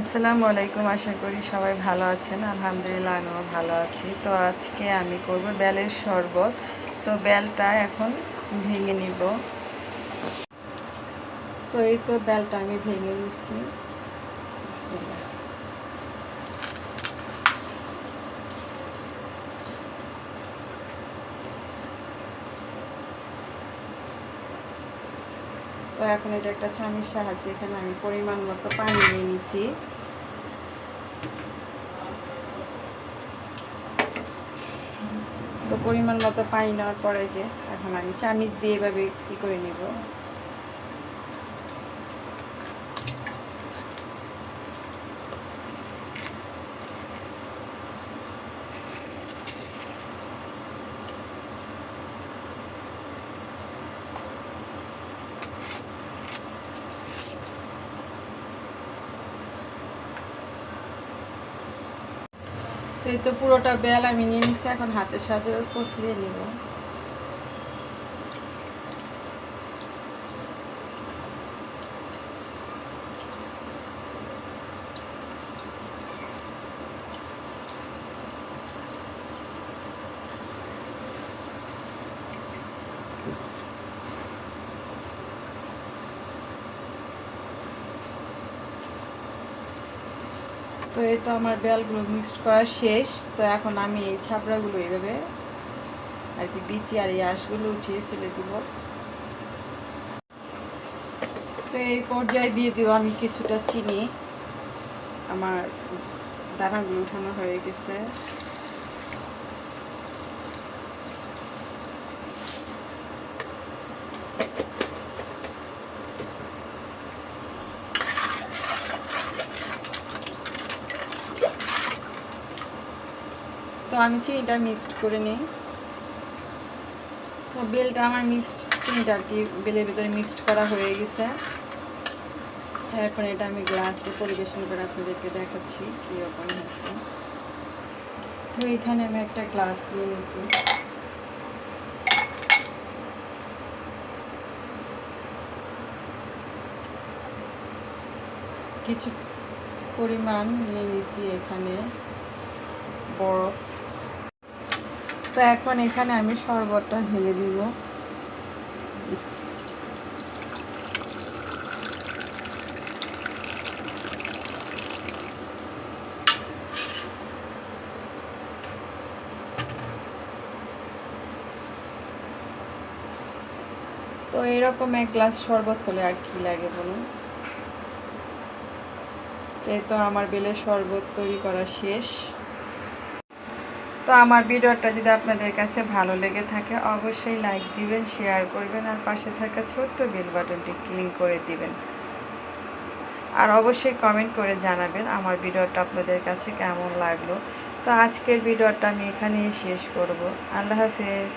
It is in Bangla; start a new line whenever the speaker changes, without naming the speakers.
আসসালামু আলাইকুম, আশা করি সবাই ভালো আছেন। আলহামদুলিল্লাহ, আমিও ভালো আছি। তো আজকে আমি করব বেলের শরবত। তো বেলটা এখন ভেঙে নিব। তো এই তো বেলটা আমি ভেঙে নিচ্ছি তো এখন এটা একটা চামির সাহায্যে এখানে আমি পরিমাণ মতো পানি নিয়ে নিছি। তো পরিমাণ মতো পানি নেওয়ার পরে যে এখন আমি চামিচ দিয়ে এভাবে কী করে নিব? এই তো পুরোটা বেল আমি নিয়ে নিচ্ছি এখন হাতের সাহায্যে কষিয়ে নিব। তো এই তো আমার বেলগুলো মিক্সড করা শেষ। তো এখন আমি এই ছাপড়াগুলো এইভাবে আর কি বিচি আর এই আঁশগুলো উঠিয়ে ফেলে দিব। তো এই পর্যায়ে দিয়ে দিব আমি কিছুটা চিনি। আমার দানাগুলো উঠানো হয়ে গেছে। আমি চিনিটা মিক্সড করে নিই। তো বেলটা আমার মিক্সড চিনিটা আর কি, বেলের ভিতরে মিক্সড করা হয়ে গেছে। এখন এটা আমি গ্লাসে পরিবেশন করে আপনাদেরকে দেখাচ্ছি কীরকম হয়েছে। তো এখানে আমি একটা গ্লাস নিয়ে নিয়েছি। কিছু পরিমাণ নিয়ে নিছি এখানে বরফ। তো এখন এখানে আমি শরবতটা ঢেলে দিব। তো এরকম এক গ্লাস শরবত হলে আর কি লাগে বলুন? তো আমার বেলের শরবত তৈরি করা শেষ। তো আমার ভিডিওটা যদি আপনাদের কাছে ভালো লেগে থাকে, অবশ্যই লাইক দিবেন শেয়ার করবেন আর পাশে থাকা ছোট্ট বেল বাটনটি ক্লিক করে দিবেন। আর অবশ্যই কমেন্ট করে জানাবেন আমার ভিডিওটা আপনাদের কাছে কেমন লাগল। তো আজকের ভিডিওটা আমি এখানেই শেষ করব। আল্লাহ হাফেজ।